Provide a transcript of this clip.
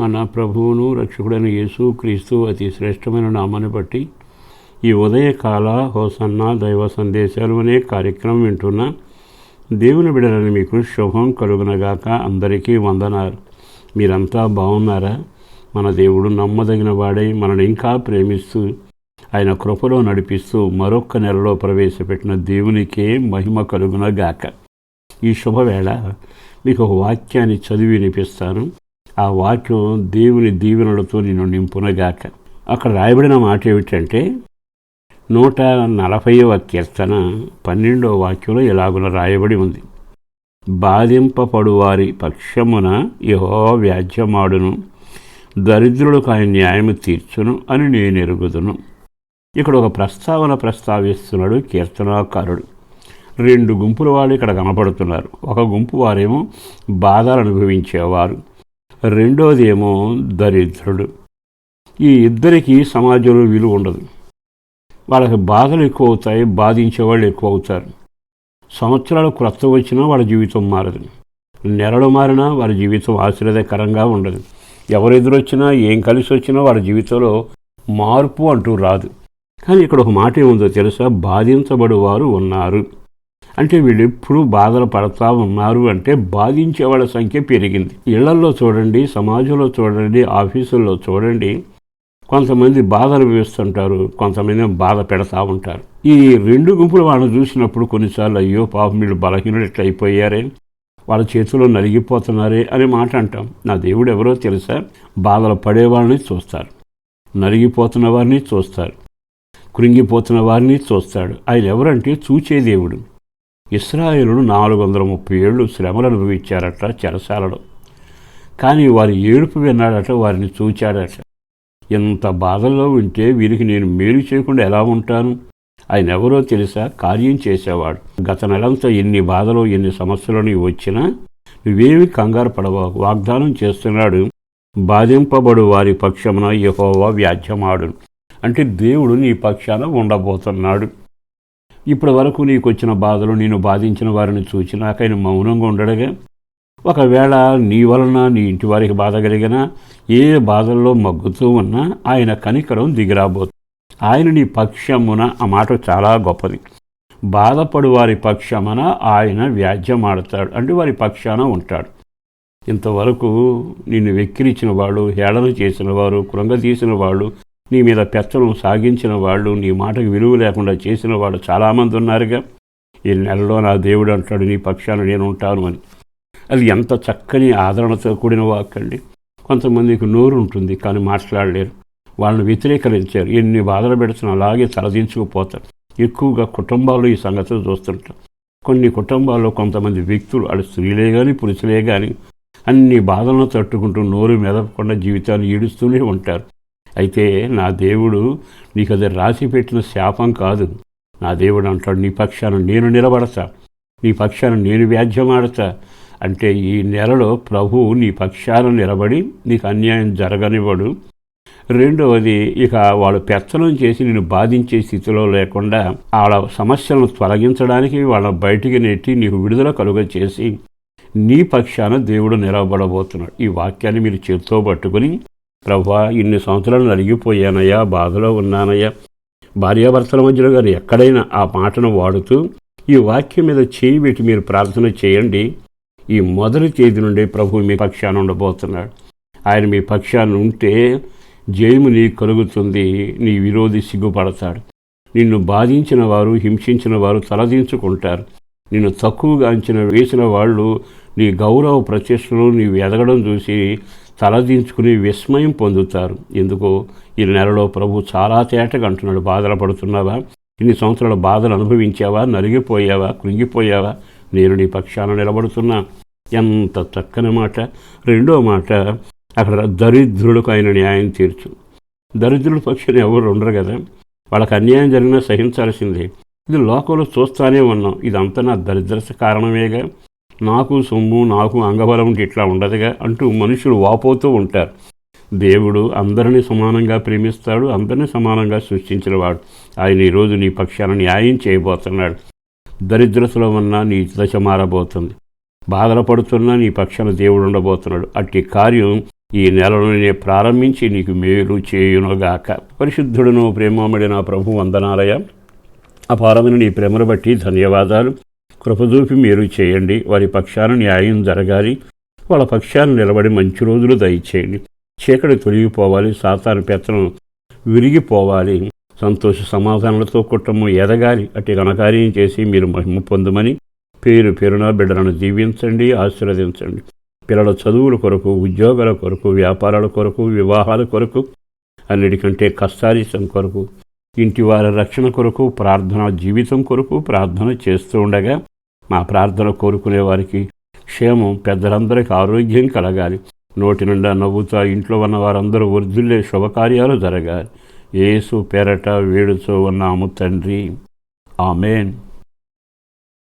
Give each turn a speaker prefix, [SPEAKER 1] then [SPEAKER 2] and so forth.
[SPEAKER 1] మన ప్రభువును రక్షకుడైన యేసు క్రీస్తు అతి శ్రేష్టమైన నామాన్ని బట్టి ఈ ఉదయకాల హోసన్న దైవ సందేశాలు అనే కార్యక్రమం వింటున్న దేవుని బిడలని మీకు శుభం కలుగునగాక అందరికీ వందనారు మీరంతా బాగున్నారా? మన దేవుడు నమ్మదగిన వాడై మనల్ని ఇంకా ప్రేమిస్తూ ఆయన కృపలో నడిపిస్తూ మరొక్క నెలలో ప్రవేశపెట్టిన దేవునికే మహిమ కలుగునగాక. ఈ శుభవేళ మీకు ఒక వాక్యాన్ని చదివి వినిపిస్తాను. ఆ వాక్యం దేవుని దీవెనలతో నిన్ను నింపునగాక. అక్కడ రాయబడిన మాట ఏమిటంటే నూట నలభైవ కీర్తన పన్నెండవ వాక్యంలో ఇలాగున రాయబడి ఉంది. బాధింపపడువారి పక్షమున యహో వ్యాజ్యమాడును దరిద్రులకు ఆయన న్యాయము తీర్చును అని నేను ఎరుగుదును ఇక్కడ ఒక ప్రస్తావన ప్రస్తావిస్తున్నాడు కీర్తనాకారుడు. రెండు గుంపుల వాళ్ళు ఇక్కడ కనపడుతున్నారు. ఒక గుంపు వారేమో బాధలు అనుభవించేవారు. రెండోది ఏమో దరిద్రుడు. ఈ ఇద్దరికి సమాజంలో విలువ ఉండదు. వాళ్ళకి బాధలు ఎక్కువ అవుతాయి బాధించే వాళ్ళు ఎక్కువ అవుతారు సంవత్సరాలు క్రొత్త వచ్చినా వాళ్ళ జీవితం మారదు. నెలలు మారినా వాళ్ళ జీవితం ఆశీర్వదకరంగా ఉండదు. ఎవరెదురొచ్చినా ఏం కలిసి వచ్చినా వాళ్ళ జీవితంలో మార్పు అంటూ రాదు. కానీ ఇక్కడ ఒక మాట ఏముందో తెలుసా? బాధించబడి వారు ఉన్నారు. అంటే వీళ్ళు ఎప్పుడు బాధలు పడతా ఉన్నారు అంటే బాధించే వాళ్ళ సంఖ్య పెరిగింది. ఇళ్ళల్లో చూడండి సమాజంలో చూడండి ఆఫీసుల్లో చూడండి కొంతమంది బాధలు వేస్తుంటారు కొంతమంది బాధ పెడతా ఉంటారు. ఈ రెండు గుంపులు వాళ్ళని చూసినప్పుడు కొన్నిసార్లు అయ్యో పాపం వీళ్ళు బలహీనుడు ఎట్లా అయిపోయారే వాళ్ళ చేతిలో నలిగిపోతున్నారే? అనే మాట అంటాం. నా దేవుడు ఎవరో తెలుసా? బాధలు పడేవాళ్ళని చూస్తారు. నలిగిపోతున్న వారిని చూస్తారు. కృంగిపోతున్న వారిని చూస్తాడు. ఆయన ఎవరంటే చూచే దేవుడు. ఇస్రాయేలును నాలుగు వందల ముప్పై ఏళ్ళు శ్రమలు అనుభవించారట చెరసాలడు కానీ వారి ఏడుపు విన్నాడట వారిని చూచాడట. ఇంత బాధల్లో ఉంటే వీరికి నేను మేలు చేయకుండా ఎలా ఉంటాను? ఆయన ఎవరో తెలుసా? కార్యం చేసేవాడు. గత నెలంతా ఎన్ని బాధలు ఎన్ని సమస్యలు నీవు వచ్చినా నువ్వేమి కంగారు పడవా వాగ్దానం చేస్తున్నాడు బాధింపబడు వారి పక్షమున యహోవా వ్యాధ్యమాడు అంటే దేవుడు నీ పక్షాన ఉండబోతున్నాడు. ఇప్పటి వరకు నీకు వచ్చిన బాధలు నేను బాధించిన వారిని చూచి ఆయన మౌనంగా ఉండడగా ఒకవేళ నీ వలన నీ ఇంటి వారికి బాధ కలిగినా ఏ బాధల్లో మగ్గుతూ ఉన్నా ఆయన కనికరం దిగిరాబోతుంది ఆయన నీ పక్షమున ఆ మాట చాలా గొప్పది. బాధపడు వారి పక్షమున ఆయన వ్యాజ్యమాడతాడు. అంటే వారి పక్షాన ఉంటాడు. ఇంతవరకు నిన్ను వెక్కిరించిన వాళ్ళు హేళన చేసిన వారు కృంగతీసిన వాళ్ళు నీ మీద పెత్తనం సాగించిన వాళ్ళు నీ మాటకు విలువ లేకుండా చేసిన వాళ్ళు చాలామంది ఉన్నారుగా. ఈ నెలలో నా దేవుడు అంటాడు నీ పక్షాన నేను ఉంటాను అని. అది ఎంత చక్కని ఆదరణతో కూడిన వాక్కండి కొంతమందికి నోరు ఉంటుంది కానీ మాట్లాడలేరు. వాళ్ళని వ్యతిరేకరించారు. ఎన్ని బాధలు పెడుతున్నా అలాగే తలదించుకుపోతారు. ఎక్కువగా కుటుంబాల్లో ఈ సంగతులు చూస్తుంటాం. కొన్ని కుటుంబాల్లో కొంతమంది వ్యక్తులు అటు స్త్రీలే కానీ పురుషులే కానీ అన్ని బాధలను తట్టుకుంటూ నోరు మెదపకుండా జీవితాన్ని ఈడుస్తూనే ఉంటారు. అయితే నా దేవుడు నీకు అది రాసి పెట్టిన శాపం కాదు. నా దేవుడు అంటాడు నీ పక్షాన నేను నిలబడతా. నీ పక్షాన నేను వ్యాధ్యమాడతా అంటే ఈ నెలలో ప్రభువు నీ పక్షాన నిలబడి నీకు అన్యాయం జరగనివ్వడు. రెండవది ఇక వాళ్ళు పెత్తనం చేసి నేను బాధించే స్థితిలో లేకుండా వాళ్ళ సమస్యలను తొలగించడానికి వాళ్ళ బయటికి నెట్టి నీకు విడుదల కలుగ చేసి నీ పక్షాన దేవుడు నిలబడబోతున్నాడు. ఈ వాక్యాన్ని మీరు చేతితో పట్టుకుని ప్రభా ఇన్ని సంవత్సరాలు నలిగిపోయానయ్యా బాధలో ఉన్నానయ్యా. భార్యాభర్తల మధ్యలో గారు ఎక్కడైనా ఆ మాటను వాడుతూ ఈ వాక్యం మీద చేయి పెట్టి మీరు ప్రార్థన చేయండి. ఈ మొదటి తేదీ నుండి ప్రభు మీ పక్షాన ఉండబోతున్నాడు. ఆయన మీ పక్షాన ఉంటే జయము నీ కలుగుతుంది నీ విరోధి సిగ్గుపడతాడు. నిన్ను బాధించిన వారు హింసించిన వారు తలదించుకుంటారు. నిన్ను తక్కువగా అంచిన వేసిన వాళ్ళు నీ గౌరవ ప్రతిష్టలు నీవు ఎదగడం చూసి తలదించుకుని విస్మయం పొందుతారు. ఎందుకో ఈ నెలలో ప్రభు చాలా తేటగా అంటున్నాడు. బాధలు పడుతున్నావా? ఇన్ని సంవత్సరాల బాధలు అనుభవించావా? నలిగిపోయావా? కృంగిపోయావా? నేను నీ పక్షాన నిలబడుతున్నా. ఎంత చక్కని మాట. రెండో మాట అక్కడ దరిద్రులకు ఆయన న్యాయం తీర్చు. దరిద్రుల పక్షాన ఎవరు ఉండరు కదా? వాళ్ళకి అన్యాయం జరిగినా సహించాల్సిందే. ఇది లోకంలో చూస్తానే ఉన్నాం. ఇదంతా నా దరిద్రత కారణమేగా? నాకు సొమ్ము నాకు అంగబలం ఉంటే ఇట్లా ఉండదుగా అంటూ మనుషులు వాపోతూ ఉంటారు. దేవుడు అందరినీ సమానంగా ప్రేమిస్తాడు అందరినీ సమానంగా సృష్టించినవాడు. ఆయన ఈరోజు నీ పక్షాన న్యాయం చేయబోతున్నాడు. దరిద్రతలో ఉన్న నీ దశ మారబోతుంది. బాధలు పడుతున్నా నీ పక్షాన దేవుడు ఉండబోతున్నాడు. అట్టి కార్యం ఈ నెలలోనే ప్రారంభించి నీకు మేలు చేయునుగాక. పరిశుద్ధుడును ప్రేమమడిన ప్రభు వందనాలయ. అపారమైన నీ ప్రేమను బట్టి ధన్యవాదాలు. కృపదూపి మీరు చేయండి. వారి పక్షాన న్యాయం జరగాలి. వాళ్ళ పక్షాన నిలబడి మంచి రోజులు దయచేయండి. చీకటి తొలగిపోవాలి. సాతాను పెత్తనం విరిగిపోవాలి. సంతోష సమాధానాలతో కుటుంబం ఎదగాలి. అట్టి ఘనకార్యం చేసి మీరు మహిమ పొందమని పేరు పేరున బిడ్డలను దీవించండి ఆశీర్వదించండి. పిల్లల చదువుల కొరకు ఉద్యోగాల కొరకు వ్యాపారాల కొరకు వివాహాల కొరకు అన్నిటికంటే కష్టారీసం కొరకు ఇంటి వారి రక్షణ కొరకు ప్రార్థన జీవితం కొరకు ప్రార్థన చేస్తూ ఉండగా మా ప్రార్థన కోరుకునే వారికి క్షేమం పెద్దలందరికీ ఆరోగ్యం కలగాలి. నోటి నిండా నవ్వుతా ఇంట్లో ఉన్న వారందరూ వృద్ధులే శుభకార్యాలు జరగాలి. ఏసు పేరట వేడుచో ఉన్నాము తండ్రి. ఆమెన్.